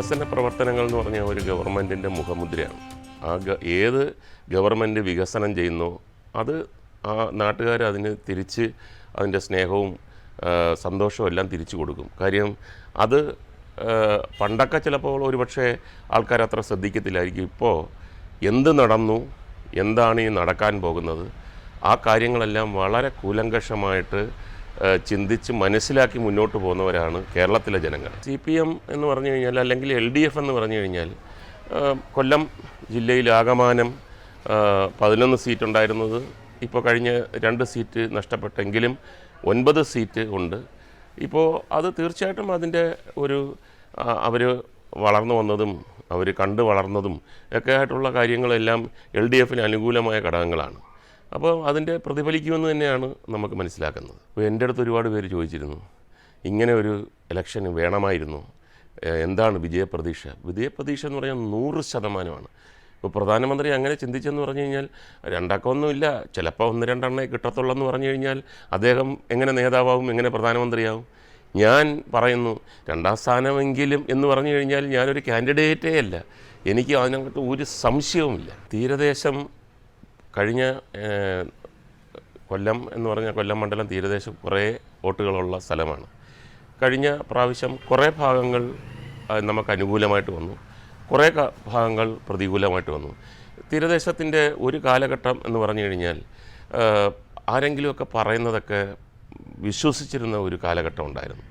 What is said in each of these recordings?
വികസന പ്രവർത്തനങ്ങൾ എന്ന് പറഞ്ഞാൽ ഒരു ഗവൺമെന്റിന്റെ മുഖമുദ്രയാണ്. ആ ഏത് ഗവൺമെന്റ് വികസനം ചെയ്യുന്നോ അത് ആ നാട്ടുകാർ അതിന് തിരിച്ച് അതിന്റെ സ്നേഹവും സന്തോഷവും എല്ലാം തിരിച്ചു കൊടുക്കും. കാര്യം അത് പണ്ടൊക്കെ ചിലപ്പോൾ ഒരുപക്ഷെ ആൾക്കാർ അത്ര ശ്രദ്ധിക്കത്തില്ലായിരിക്കും. ഇപ്പോൾ എന്ത് നടന്നു എന്താണ് ഈ നടക്കാൻ പോകുന്നത് ആ കാര്യങ്ങളെല്ലാം വളരെ കൂലങ്കഷമായിട്ട് ചിന്തിച്ച് മനസ്സിലാക്കി മുന്നോട്ട് പോകുന്നവരാണ് കേരളത്തിലെ ജനങ്ങൾ. സി പി എം എന്ന് പറഞ്ഞു കഴിഞ്ഞാൽ അല്ലെങ്കിൽ എൽ ഡി എഫ് എന്ന് പറഞ്ഞു കഴിഞ്ഞാൽ കൊല്ലം ജില്ലയിൽ ആകമാനം പതിനൊന്ന് സീറ്റ് ഉണ്ടായിരുന്നത്. ഇപ്പോൾ കഴിഞ്ഞ രണ്ട് സീറ്റ് നഷ്ടപ്പെട്ടെങ്കിലും ഒൻപത് സീറ്റ് ഉണ്ട്. ഇപ്പോൾ അത് തീർച്ചയായിട്ടും അതിന്റെ ഒരു അവർ വളർന്നു വന്നതും അവർ കണ്ടു വളർന്നതും ഒക്കെ ആയിട്ടുള്ള കാര്യങ്ങളെല്ലാം എൽ ഡി എഫിന് അനുകൂലമായ ഘടകങ്ങളാണ്. അപ്പോൾ അതിന്റെ പ്രതിഫലിക്കുമെന്ന് തന്നെയാണ് നമുക്ക് മനസ്സിലാക്കുന്നത്. അപ്പോൾ എന്റെ അടുത്ത് ഒരുപാട് പേര് ചോദിച്ചിരുന്നു ഇങ്ങനെ ഒരു ഇലക്ഷൻ വേണമായിരുന്നു. എന്താണ് വിജയപ്രതീക്ഷ? വിജയപ്രതീക്ഷ എന്ന് പറഞ്ഞാൽ നൂറ് ശതമാനമാണ്. ഇപ്പോൾ പ്രധാനമന്ത്രി അങ്ങനെ ചിന്തിച്ചെന്ന് പറഞ്ഞു കഴിഞ്ഞാൽ രണ്ടക്കമൊന്നുമില്ല. ചിലപ്പോൾ ഒന്ന് രണ്ടെണ്ണേ കിട്ടത്തുള്ളൂ എന്ന് പറഞ്ഞു കഴിഞ്ഞാൽ അദ്ദേഹം എങ്ങനെ നേതാവാകും എങ്ങനെ പ്രധാനമന്ത്രിയാവും? ഞാൻ പറയുന്നു രണ്ടാം സ്ഥാനമെങ്കിലും എന്ന് പറഞ്ഞു കഴിഞ്ഞാൽ ഞാനൊരു കാൻഡിഡേറ്റേ അല്ല. എനിക്ക് അതിനകത്ത് ഒരു സംശയവുമില്ല. തീരദേശം കഴിഞ്ഞ കൊല്ലം എന്ന് പറഞ്ഞാൽ കൊല്ലം മണ്ഡലം തീരദേശം കുറേ വോട്ടുകളുള്ള സ്ഥലമാണ്. കഴിഞ്ഞ പ്രാവശ്യം കുറേ ഭാഗങ്ങൾ നമുക്ക് അനുകൂലമായിട്ട് വന്നു. കുറേ ഭാഗങ്ങൾ പ്രതികൂലമായിട്ട് വന്നു. തീരദേശത്തിന്റെ ഒരു കാലഘട്ടം എന്ന് പറഞ്ഞു കഴിഞ്ഞാൽ ആരെങ്കിലുമൊക്കെ പറയുന്നതൊക്കെ വിശ്വസിച്ചിരുന്ന ഒരു കാലഘട്ടം ഉണ്ടായിരുന്നു.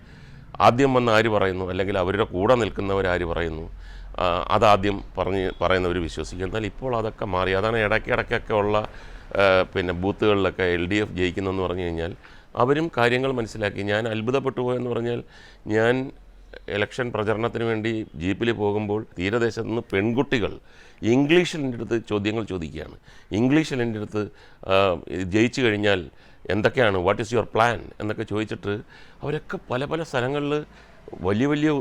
ആദ്യം വന്ന് ആര് പറയുന്നു? അല്ലെങ്കിൽ അവരുടെ കൂടെ നിൽക്കുന്നവർ ആര് പറയുന്നു? അതാദ്യം പറഞ്ഞ് പറയുന്നവർ വിശ്വസിക്കും. എന്നാൽ ഇപ്പോൾ അതൊക്കെ മാറി. അതാണ് ഇടയ്ക്കിടയ്ക്കൊക്കെ ഉള്ള പിന്നെ ബൂത്തുകളിലൊക്കെ എൽ ഡി എഫ് ജയിക്കുന്നതെന്ന് പറഞ്ഞു കഴിഞ്ഞാൽ അവരും കാര്യങ്ങൾ മനസ്സിലാക്കി. ഞാൻ അത്ഭുതപ്പെട്ടു പോയെന്ന് പറഞ്ഞാൽ ഞാൻ ഇലക്ഷൻ പ്രചരണത്തിന് വേണ്ടി ജീപ്പിൽ പോകുമ്പോൾ തീരദേശത്ത് നിന്ന് പെൺകുട്ടികൾ ഇംഗ്ലീഷിൽ എന്റെ അടുത്ത് ചോദ്യങ്ങൾ ചോദിക്കുകയാണ്. ഇംഗ്ലീഷിൽ എന്റെ അടുത്ത് ജയിച്ചു കഴിഞ്ഞാൽ എന്തൊക്കെയാണ് വാട്ട് ഈസ് യുവർ പ്ലാൻ എന്നൊക്കെ ചോദിച്ചിട്ട് അവരൊക്കെ പല പല സ്ഥലങ്ങളിൽ വലിയ വലിയ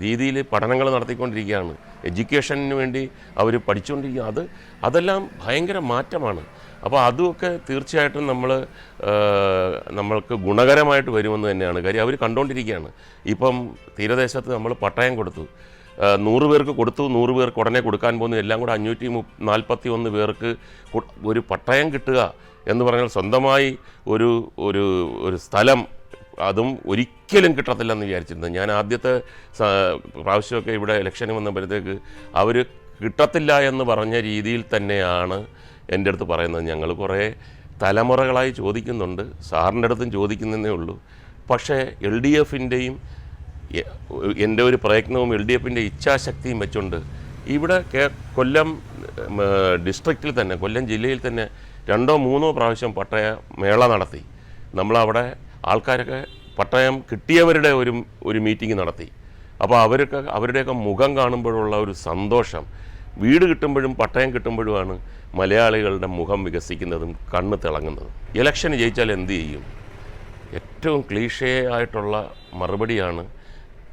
രീതിയിൽ പഠനങ്ങൾ നടത്തിക്കൊണ്ടിരിക്കുകയാണ്. എഡ്യൂക്കേഷനു വേണ്ടി അവർ പഠിച്ചുകൊണ്ടിരിക്കുക അത് അതെല്ലാം ഭയങ്കര മാറ്റമാണ്. അപ്പോൾ അതുമൊക്കെ തീർച്ചയായിട്ടും നമ്മൾ നമ്മൾക്ക് ഗുണകരമായിട്ട് വരുമെന്ന് തന്നെയാണ്. കാര്യം അവർ കണ്ടുകൊണ്ടിരിക്കുകയാണ് ഇപ്പം തീരദേശത്ത് നമ്മൾ പട്ടയം കൊടുത്തു. നൂറ് പേർക്ക് കൊടുത്തു നൂറ് പേർക്ക് ഉടനെ കൊടുക്കാൻ പോകുന്നു. എല്ലാം കൂടെ അഞ്ഞൂറ്റി നാൽപ്പത്തി ഒന്ന് പേർക്ക് ഒരു പട്ടയം കിട്ടുക എന്ന് പറഞ്ഞാൽ സ്വന്തമായി ഒരു ഒരു ഒരു സ്ഥലം അതും ഒരിക്കലും കിട്ടത്തില്ലെന്ന് വിചാരിച്ചിരുന്നു. ഞാൻ ആദ്യത്തെ പ്രാവശ്യമൊക്കെ ഇവിടെ ഇലക്ഷന് വന്നപ്പോഴത്തേക്ക് അവർ കിട്ടത്തില്ല എന്ന് പറഞ്ഞ രീതിയിൽ തന്നെയാണ് എന്റെ അടുത്ത് പറയുന്നത് ഞങ്ങൾ കുറേ തലമുറകളായി ചോദിക്കുന്നുണ്ട്. സാറിന്റെ അടുത്തും ചോദിക്കുന്നതേ ഉള്ളൂ. പക്ഷേ എൽ ഡി എഫിന്റെയും എന്റെ ഒരു പ്രയത്നവും എൽ ഡി എഫിന്റെ ഇച്ഛാശക്തിയും വെച്ചുകൊണ്ട് ഇവിടെ കൊല്ലം ഡിസ്ട്രിക്റ്റിൽ തന്നെ കൊല്ലം ജില്ലയിൽ തന്നെ രണ്ടോ മൂന്നോ പ്രാവശ്യം പട്ടയ മേള നടത്തി. നമ്മളവിടെ ആൾക്കാരൊക്കെ പട്ടയം കിട്ടിയവരുടെ ഒരു ഒരു മീറ്റിംഗ് നടത്തി. അപ്പോൾ അവർക്ക് അവരുടെയൊക്കെ മുഖം കാണുമ്പോഴുള്ള ഒരു സന്തോഷം. വീട് കിട്ടുമ്പോഴും പട്ടയം കിട്ടുമ്പോഴുമാണ് മലയാളികളുടെ മുഖം വികസിക്കുന്നതും കണ്ണ് തിളങ്ങുന്നതും. ഇലക്ഷൻ ജയിച്ചാൽ എന്ത് ചെയ്യും? ഏറ്റവും ക്ലീഷേ ആയിട്ടുള്ള മറുപടിയാണ്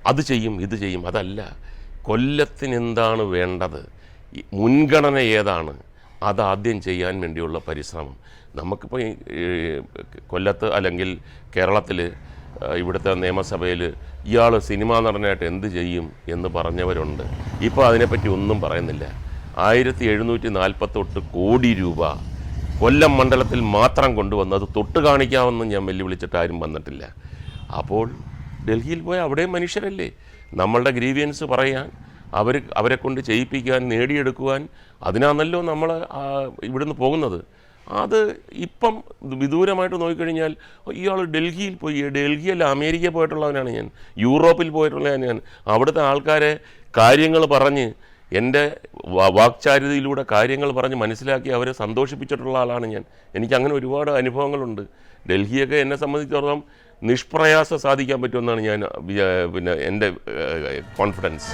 അത് ചെയ്യും ഇത് ചെയ്യും. അതല്ല കൊല്ലത്തിന് എന്താണ് വേണ്ടത് മുൻഗണന ഏതാണ്? അതാദ്യം ചെയ്യാൻ വേണ്ടിയുള്ള പരിശ്രമം. നമുക്കിപ്പോൾ കൊല്ലത്ത് അല്ലെങ്കിൽ കേരളത്തിൽ ഇവിടുത്തെ നിയമസഭയിൽ ഇയാൾ സിനിമാ നടനായിട്ട് എന്ത് ചെയ്യും എന്ന് പറഞ്ഞവരുണ്ട്. ഇപ്പോൾ അതിനെപ്പറ്റി ഒന്നും പറയുന്നില്ല. ആയിരത്തി എഴുന്നൂറ്റി നാൽപ്പത്തെട്ട് കോടി രൂപ കൊല്ലം മണ്ഡലത്തിൽ മാത്രം കൊണ്ടുവന്നത് തൊട്ട് കാണിക്കാമെന്ന് ഞാൻ വെല്ലുവിളിച്ചിട്ട് ആരും വന്നിട്ടില്ല. അപ്പോൾ ഡൽഹിയിൽ പോയ അവിടെയും മനുഷ്യരല്ലേ? നമ്മളുടെ ഗ്രീവിയൻസ് പറയാൻ അവർ അവരെ കൊണ്ട് ചെയ്യിപ്പിക്കാൻ നേടിയെടുക്കുവാൻ അതിനാണല്ലോ നമ്മൾ ഇവിടുന്ന് പോകുന്നത്. അത് ഇപ്പം വിദൂരമായിട്ട് നോക്കിക്കഴിഞ്ഞാൽ ഇയാൾ ഡൽഹിയിൽ പോയി ഡൽഹിയല്ല അമേരിക്കയിൽ പോയിട്ടുള്ളവനാണ് ഞാൻ യൂറോപ്പിൽ പോയിട്ടുള്ളതാണ് ഞാൻ. അവിടുത്തെ ആൾക്കാരെ കാര്യങ്ങൾ പറഞ്ഞ് എന്റെ വാക്ചാരിതയിലൂടെ കാര്യങ്ങൾ പറഞ്ഞ് മനസ്സിലാക്കി അവരെ സന്തോഷിപ്പിച്ചിട്ടുള്ള ആളാണ് ഞാൻ. എനിക്ക് അങ്ങനെ ഒരുപാട് അനുഭവങ്ങളുണ്ട്. ഡൽഹിയൊക്കെ എന്നെ സംബന്ധിച്ചിടത്തോളം നിഷ്പ്രയാസം സാധിക്കാൻ പറ്റുമെന്നാണ് ഞാൻ പിന്നെ എന്റെ കോൺഫിഡൻസ്